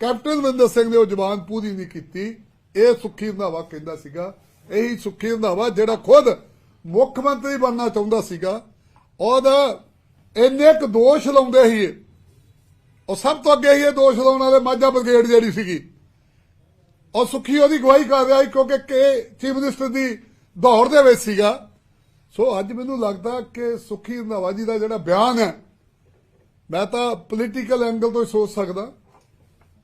Captain Amarinder Singh ਨੇ ਉਹ ਜ਼ਬਾਨ ਪੂਰੀ ਨਹੀਂ ਕੀਤੀ। ਇਹ ਸੁੱਖੀ ਰੰਧਾਵਾ ਕਹਿੰਦਾ ਸੀਗਾ। ਇਹੀ ਸੁੱਖੀ ਰੰਧਾਵਾ ਜਿਹੜਾ ਖੁਦ ਮੁੱਖ ਮੰਤਰੀ ਬਣਨਾ ਚਾਹੁੰਦਾ ਸੀਗਾ। ਉਹਦਾ ਇੰਨੇ ਕੁ ਦੋਸ਼ ਲਾਉਂਦੇ ਸੀ। ਉਹ ਸਭ ਤੋਂ ਅੱਗੇ ਹੀ ਇਹ ਦੋਸ਼ ਲਾਉਣ ਵਾਲੇ ਮਾਝਾ ਬ੍ਰਿਗੇਡ ਜਿਹੜੀ ਸੀਗੀ। ਔਰ ਸੁਖੀ ਉਹਦੀ ਗਵਾਹੀ ਕਰ ਰਿਹਾ ਸੀ ਕਿਉਂਕਿ ਕਿ ਚੀਫ ਮਿਨਿਸਟਰ ਦੀ ਦੌੜ ਦੇ ਵਿੱਚ ਸੀਗਾ। ਸੋ ਅੱਜ ਮੈਨੂੰ ਲੱਗਦਾ ਕਿ ਸੁਖੀ ਰੰਧਾਵਾ ਜੀ ਦਾ ਜਿਹੜਾ ਬਿਆਨ ਹੈ, ਮੈਂ ਤਾਂ ਪੋਲੀਟੀਕਲ ਐਂਗਲ ਤੋਂ ਹੀ ਸੋਚ ਸਕਦਾ।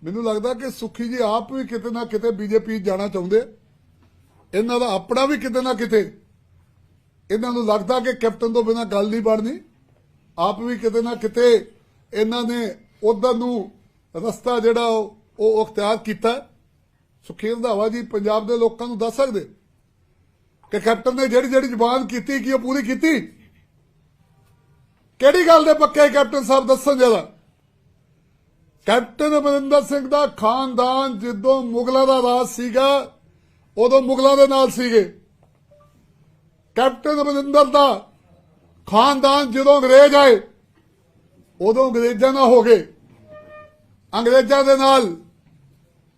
ਮੈਨੂੰ ਲੱਗਦਾ ਕਿ ਸੁਖੀ ਜੀ ਆਪ ਵੀ ਕਿਤੇ ਨਾ ਕਿਤੇ ਬੀਜੇਪੀ ਜਾਣਾ ਚਾਹੁੰਦੇ। ਇਹਨਾਂ ਦਾ ਆਪਣਾ ਵੀ ਕਿਤੇ ਨਾ ਕਿਤੇ ਇਹਨਾਂ ਨੂੰ ਲੱਗਦਾ ਕਿ ਕੈਪਟਨ ਤੋਂ ਬਿਨਾ ਗੱਲ ਨਹੀਂ ਬਣਨੀ। ਆਪ ਵੀ ਕਿਤੇ ਨਾ ਕਿਤੇ ਇਹਨਾਂ ਨੇ ਉਧਰ ਨੂੰ ਰਸਤਾ ਜਿਹੜਾ ਉਹ ਉਹ ਅਖਤਿਆਰ ਕੀਤਾ। ਸੁਖੀ ਰੰਧਾਵਾ ਜੀ ਪੰਜਾਬ ਦੇ ਲੋਕਾਂ ਨੂੰ ਦੱਸ ਸਕਦੇ? ਕਿ ਕੈਪਟਨ ਨੇ ਜਿਹੜੀ ਜਿਹੜੀ ਜ਼ੁਬਾਨ ਕੀਤੀ, ਕੀ ਉਹ ਪੂਰੀ ਕੀਤੀ? ਕਿਹੜੀ ਗੱਲ ਦੇ ਪੱਕੇ ਕੈਪਟਨ ਸਾਹਿਬ? ਦੱਸਣ ਜਰਾ। ਕੈਪਟਨ ਅਮਰਿੰਦਰ ਸਿੰਘ ਦਾ ਖਾਨਦਾਨ ਜਦੋਂ ਮੁਗਲਾਂ ਦਾ ਰਾਜ ਸੀਗਾ, ਉਦੋਂ ਮੁਗਲਾਂ ਦੇ ਨਾਲ ਸੀਗੇ। ਕੈਪਟਨ ਅਮਰਿੰਦਰ ਦਾ ਖਾਨਦਾਨ ਜਦੋਂ ਅੰਗਰੇਜ਼ ਆਏ, ਉਦੋਂ ਅੰਗਰੇਜ਼ਾਂ ਨਾਲ ਹੋ ਗਏ। ਅੰਗਰੇਜ਼ਾਂ ਦੇ ਨਾਲ,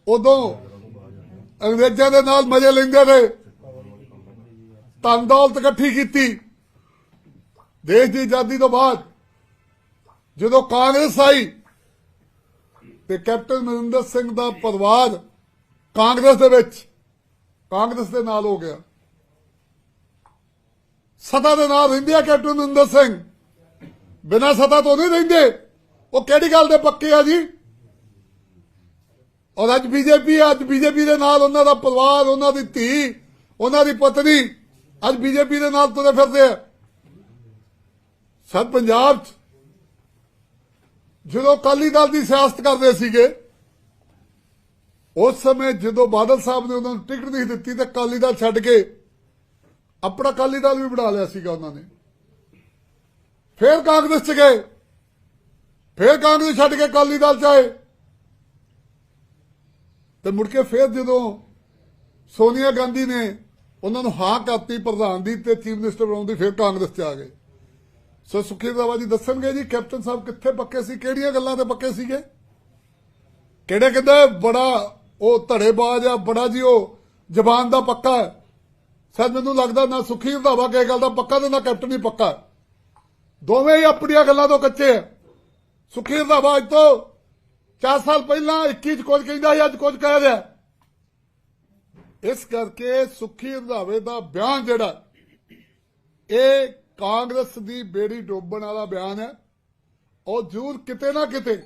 ਉਦੋਂ ਅੰਗਰੇਜ਼ਾਂ ਦੇ ਨਾਲ ਮਜ਼ੇ ਲੈਂਦੇ ਰਹੇ। ਧਨ ਦੌਲਤ ਇਕੱਠੀ ਕੀਤੀ। ਦੇਸ਼ ਦੀ ਆਜ਼ਾਦੀ ਤੋਂ ਬਾਅਦ ਜਦੋਂ ਕਾਂਗਰਸ ਆਈ ਤੇ ਕੈਪਟਨ ਅਮਰਿੰਦਰ ਸਿੰਘ ਦਾ ਪਰਿਵਾਰ ਕਾਂਗਰਸ ਦੇ ਵਿੱਚ, ਕਾਂਗਰਸ ਦੇ ਨਾਲ ਹੋ ਗਿਆ। ਸਤਾ ਦੇ ਨਾਲ ਰਹਿੰਦੇ ਆ ਕੈਪਟਨ ਅਮਰਿੰਦਰ ਸਿੰਘ। ਬਿਨਾਂ ਸਤਾ ਤੋਂ ਨਹੀਂ ਰਹਿੰਦੇ। ਉਹ ਕਿਹੜੀ ਗੱਲ ਦੇ ਪੱਕੇ ਆ ਜੀ? ਔਰ ਅੱਜ ਬੀਜੇਪੀ ਅੱਜ ਬੀਜੇਪੀ ਦੇ ਨਾਲ ਉਹਨਾਂ ਦਾ ਪਰਿਵਾਰ, ਉਹਨਾਂ ਦੀ ਧੀ, ਉਹਨਾਂ ਦੀ ਪਤਨੀ, ਅੱਜ ਬੀਜੇਪੀ ਦੇ ਨਾਲ ਤੁਰੇ ਫਿਰਦੇ ਆ। ਸਭ ਪੰਜਾਬ 'ਚ ਜਦੋਂ ਅਕਾਲੀ ਦਲ ਦੀ ਸਿਆਸਤ ਕਰਦੇ ਸੀਗੇ, ਉਸ ਸਮੇਂ ਜਦੋਂ ਬਾਦਲ ਸਾਹਿਬ ਨੇ ਉਹਨਾਂ ਨੂੰ ਟਿਕਟ ਨਹੀਂ ਦਿੱਤੀ ਤੇ ਅਕਾਲੀ ਦਲ ਛੱਡ ਕੇ ਆਪਣਾ ਅਕਾਲੀ ਦਲ ਵੀ ਬਣਾ ਲਿਆ ਸੀਗਾ ਉਹਨਾਂ ਨੇ। ਫਿਰ ਕਾਂਗਰਸ ਚ ਗਏ। ਫਿਰ ਕਾਂਗਰਸ ਛੱਡ ਕੇ ਅਕਾਲੀ ਦਲ ਚ ਆਏ। ਤੇ ਮੁੜ ਕੇ ਫਿਰ ਜਦੋਂ ਸੋਨੀਆ ਗਾਂਧੀ ਨੇ ਉਹਨਾਂ ਨੂੰ ਹਾਂ ਕਰਤੀ ਪ੍ਰਧਾਨ ਦੀ ਤੇ ਚੀਫ ਮਿਨਿਸਟਰ ਬਣਾਉਣ ਦੀ, ਫਿਰ ਕਾਂਗਰਸ ਚ ਆ ਗਏ। ਸੋ ਸੁਖੀ ਰੰਧਾਵਾ ਜੀ ਦੱਸਣਗੇ ਜੀ, ਕੈਪਟਨ ਸਾਹਿਬ ਕਿੱਥੇ ਪੱਕੇ ਸੀ, ਕਿਹੜੀਆਂ ਗੱਲਾਂ ਤੇ ਪੱਕੇ ਸੀਗੇ? ਕਿਹੜੇ ਕਹਿੰਦੇ ਬੜਾ ਉਹ ਧੜੇਬਾਜ਼ ਆ, ਬੜਾ ਜੀ ਉਹ ਜ਼ਬਾਨ ਦਾ ਪੱਕਾ ਸਰ ਮੈਨੂੰ ਲੱਗਦਾ ਨਾ ਸੁਖੀ ਰੰਧਾਵਾ ਕਿਸੇ ਗੱਲ ਦਾ ਪੱਕਾ ਤੇ ਨਾ ਕੈਪਟਨ ਹੀ ਪੱਕਾ ਦੋਵੇਂ ਹੀ ਆਪਣੀਆਂ ਗੱਲਾਂ ਤੋਂ ਕੱਚੇ ਆ। ਸੁਖੀ ਰੰਧਾਵਾ ਅੱਜ ਤੋਂ 4 ਸਾਲ ਪਹਿਲਾਂ 21 ਚ ਕੁਝ ਕਹਿੰਦਾ ਸੀ, ਅੱਜ ਕੁਝ ਕਹਿ ਰਿਹਾ ਇਸ ਕਰਕੇ ਸੁਖੀ ਰੰਧਾਵੇ ਦਾ ਬਿਆਨ ਜਿਹੜਾ, ਇਹ ਕਾਂਗਰਸ ਦੀ ਬੇੜੀ ਡੋਬਣ ਵਾਲਾ ਬਿਆਨ ਹੈ। ਉਹ ਜ਼ਰੂਰ ਕਿਤੇ ਨਾ ਕਿਤੇ